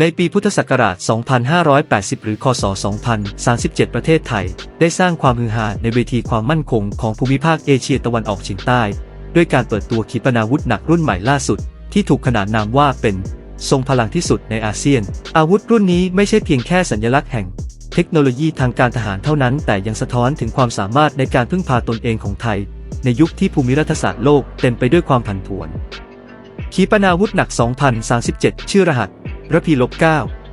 ในปีพุทธศักราช 2580 หรือ คศ 2037 ประเทศไทย ได้สร้างความฮือฮาในเวทีความมั่นคงของภูมิภาคเอเชียตะวันออกเฉียงใต้ ด้วยการเปิดตัวขีปนาวุธหนักรุ่นใหม่ล่าสุด ที่ถูกขนานนามว่าเป็น ทรงพลังที่สุดในอาเซียน อาวุธรุ่นนี้ไม่ใช่เพียงแค่สัญลักษณ์แห่ง เทคโนโลยีทางการทหารเท่านั้น แต่ยังสะท้อนถึงความสามารถในการพึ่งพาตนเองของไทย ในยุคที่ภูมิรัฐศาสตร์โลกเต็มไปด้วยความผันผวนขีปนาวุธหนัก 2037 ชื่อรหัส ระพีลบ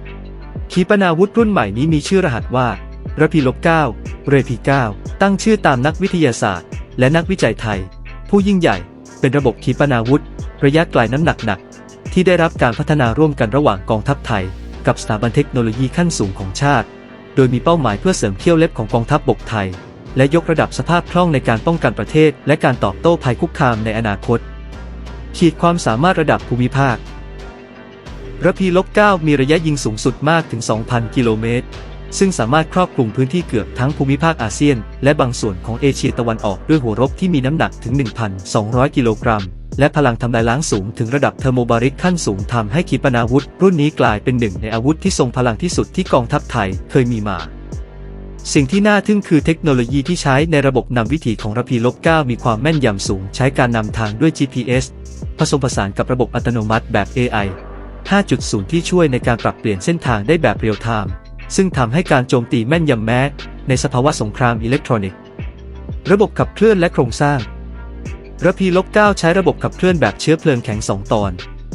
9ขีปนาวุธรุ่นใหม่นี้มีชื่อรหัสว่าระพีลบ9เรพี9ตั้งชื่อตามนักวิทยาศาสตร์ และนักวิจัยไทย ผู้ยิ่งใหญ่ เป็นระบบขีปนาวุธ ระยะไกลน้ำหนักหนัก ที่ได้รับการพัฒนาร่วมกันระหว่างกองทัพไทย กับสถาบันเทคโนโลยีขั้นสูงของชาติ โดยมีเป้าหมายเพื่อเสริมเขี้ยวเล็บของกองทัพบบกไทย และยกระดับสภาพคล่องในการป้องกันประเทศ และการตอบโต้ภัยคุกคามในอนาคตขีดความสามารถระดับภูมิภาค ระพีลบ9มีระยะยิงสูงสุดมากถึง 2,000 กิโลเมตร ซึ่งสามารถครอบคลุมพื้นที่เกือบทั้งภูมิภาคอาเซียน และบางส่วนของเอเชียตะวันออกด้วยหัวรบที่มีน้ำหนักถึง 1,200 กิโลกรัม และพลังทำลายล้างสูงถึงระดับเทอร์โมบาริกขั้นสูงทำให้ขีปนาวุธ รุ่นนี้กลายเป็นหนึ่งในอาวุธที่ทรงพลังที่สุดที่กองทัพไทยเคยมีมาสิ่งที่น่าทึ่งคือเทคโนโลยีที่ใช้ในระบบนำวิถีของระพีลบ9มีความแม่นยำสูง ใช้การนำทางด้วย GPS ผสมผสานกับระบบอัตโนมัติแบบ AI 5.0 ที่ช่วยในการปรับเปลี่ยนเส้นทางได้แบบเรียลไทม์ซึ่งทำให้การโจมตีแม่นยำแม้ในสภาวะสงครามอิเล็กทรอนิกส์ ระบบขับเคลื่อนและโครงสร้างระพีลบ9ใช้ระบบขับเคลื่อนแบบเชื้อเพลิงแข็ง 2 ตอน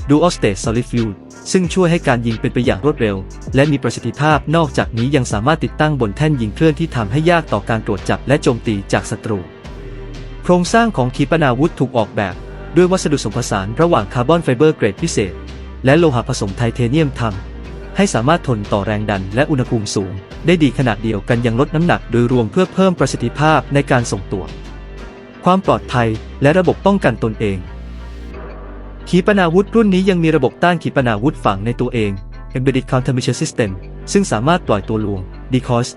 Dual State Solid Fuel ซึ่งช่วยให้การยิงเป็นไปอย่างรวดเร็ว และมีประสิทธิภาพนอกจากนี้ยังสามารถติดตั้งบนแท่นยิงเคลื่อนที่ทำให้ยากต่อการตรวจจับและโจมตีจากศัตรู โครงสร้างของขีปนาวุธถูกออกแบบ ด้วยวัสดุสมผสานระหว่างคาร์บอนไฟเบอร์เกรดพิเศษ และโลหะผสมไทเทเนียมทำให้สามารถทนต่อแรงดันและอุณหภูมิสูง ได้ดีขนาดเดียวกันยังลดน้ำหนักโดยรวมเพื่อเพิ่มประสิทธิภาพในการส่งตัว ความปลอดภัยและระบบป้องกันตนเอง ขีปนาวุธรุ่นนี้ยังมีระบบต้านขีปนาวุธฝังในตัวเอง Embedded Countermeasure System ซึ่งสามารถปล่อยตัวลวง Decoys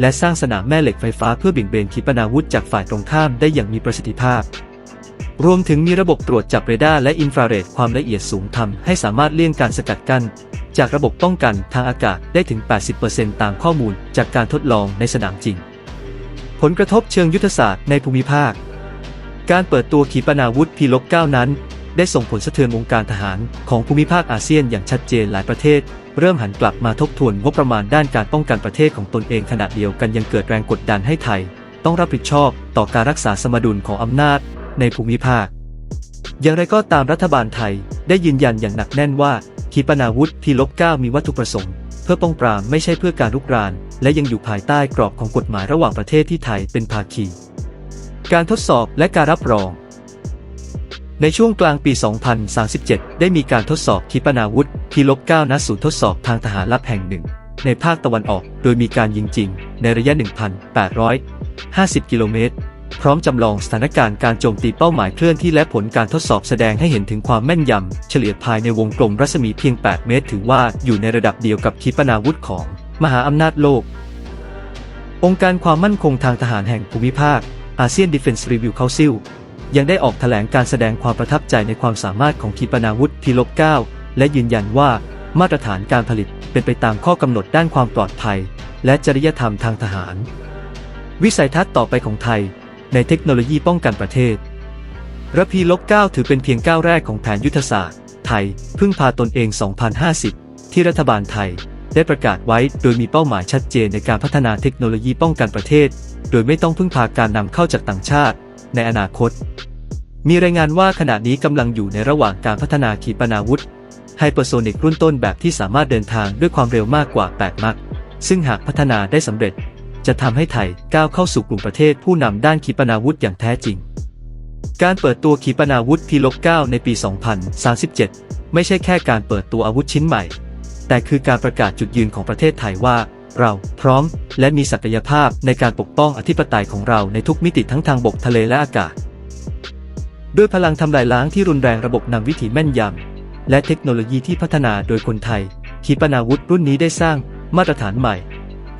และสร้างสนามแม่เหล็กไฟฟ้าเพื่อบี่งเบนขีปนาวุธจากฝ่ายตรงข้ามได้อย่างมีประสิทธิภาพ รวมถึงมีระบบตรวจจับเรดาร์และอินฟราเรดความละเอียดสูงทำให้สามารถเลี่ยงการสกัดกั้น จากระบบป้องกันทางอากาศได้ถึง 80%ตามข้อมูลจากการทดลองในสนามจริง ผลกระทบเชิงยุทธศาสตร์ในภูมิภาค การเปิดตัวขีปนาวุธพีลบ9นั้น ได้ส่งผลสะเทือนวงการทหารของภูมิภาคอาเซียนอย่างชัดเจนหลายประเทศ เริ่มหันกลับมาทบทวนงบประมาณด้านการป้องกันประเทศของตนเองขณะเดียวกันยังเกิดแรงกดดันให้ไทย ต้องรับผิดชอบต่อการรักษาสมดุลของอำนาจ ในภูมิภาค อย่างไรก็ตามรัฐบาลไทยได้ยืนยันอย่างหนักแน่นว่าขีปนาวุธพีลบ9มีวัตถุประสงค์ เพื่อป้องปรามไม่ใช่เพื่อการลุกราน และยังอยู่ภายใต้กรอบของกฎหมายระหว่างประเทศที่ไทยเป็นภาคี การทดสอบและการรับรอง ในช่วงกลางปี 2037 ได้มีการทดสอบขีปนาวุธพีลบ9ณศูนย์ทดสอบทางทหารลับแห่งหนึ่ง ในภาคตะวันออก โดยมีการยิงจริง ในระยะ 1,850 กิโลเมตร พร้อมจำลองสถานการณ์การโจมตีเป้าหมายเคลื่อนที่และผลการทดสอบแสดงให้เห็นถึงความแม่นยำ เฉลี่ยภายในวงกลมรัศมีเพียง 8 เมตร ถือว่าอยู่ในระดับเดียวกับขีปนาวุธของมหาอำนาจโลก องค์การความมั่นคงทางทหารแห่งภูมิภาค ASEAN Defense Review Council ยังได้ออกแถลงการแสดงความประทับใจในความสามารถของขีปนาวุธพีลบ9และยืนยันว่ามาตรฐานการผลิตเป็นไปตามข้อกำหนดด้านความปลอดภัย และจริยธรรมทางทหาร วิสัยทัศน์ต่อไปของไทย ในเทคโนโลยีป้องกันประเทศระพีลบ9ถือเป็นเพียงก้าวแรกของแผนยุทธศาสตร์ ไทย พึ่งพาตนเอง 2050 ที่รัฐบาลไทย ได้ประกาศไว้โดยมีเป้าหมายชัดเจนในการพัฒนาเทคโนโลยีป้องกันประเทศ โดยไม่ต้องพึ่งพาการนำเข้าจากต่างชาติ ในอนาคต มีรายงานว่าขณะนี้กำลังอยู่ในระหว่างการพัฒนาขีปนาวุธไฮเปอร์โซนิกรุ่นต้นแบบที่สามารถเดินทางด้วยความเร็วมากกว่า 8 มักซึ่งหากพัฒนาได้สำเร็จ จะทำให้ไทยก้าวเข้าสู่กลุ่มประเทศผู้นำด้านขีปนาวุธอย่างแท้จริง การเปิดตัวขีปนาวุธพีลบ9ในปี 2037 ไม่ใช่แค่การเปิดตัวอาวุธชิ้นใหม่ แต่คือการประกาศจุดยืนของประเทศไทยว่า เราพร้อม และมีศักยภาพในการปกป้องอธิปไตยของเราในทุกมิติทั้งทางบกทะเลและอากาศ ด้วยพลังทำลายล้างที่รุนแรงระบบนำวิถีแม่นยำและเทคโนโลยีที่พัฒนาโดยคนไทยขีปนาวุธรุ่นนี้ได้สร้างมาตรฐานใหม่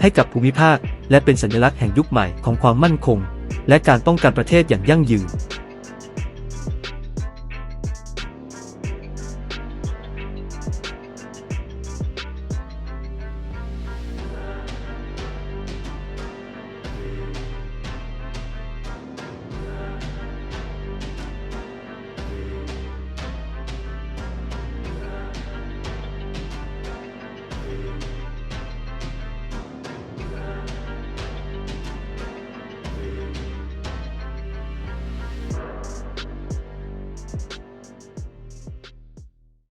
ให้กับภูมิภาค และเป็นสัญลักษณ์แห่งยุคใหม่ของความมั่นคง และการป้องกันประเทศอย่างยั่งยืน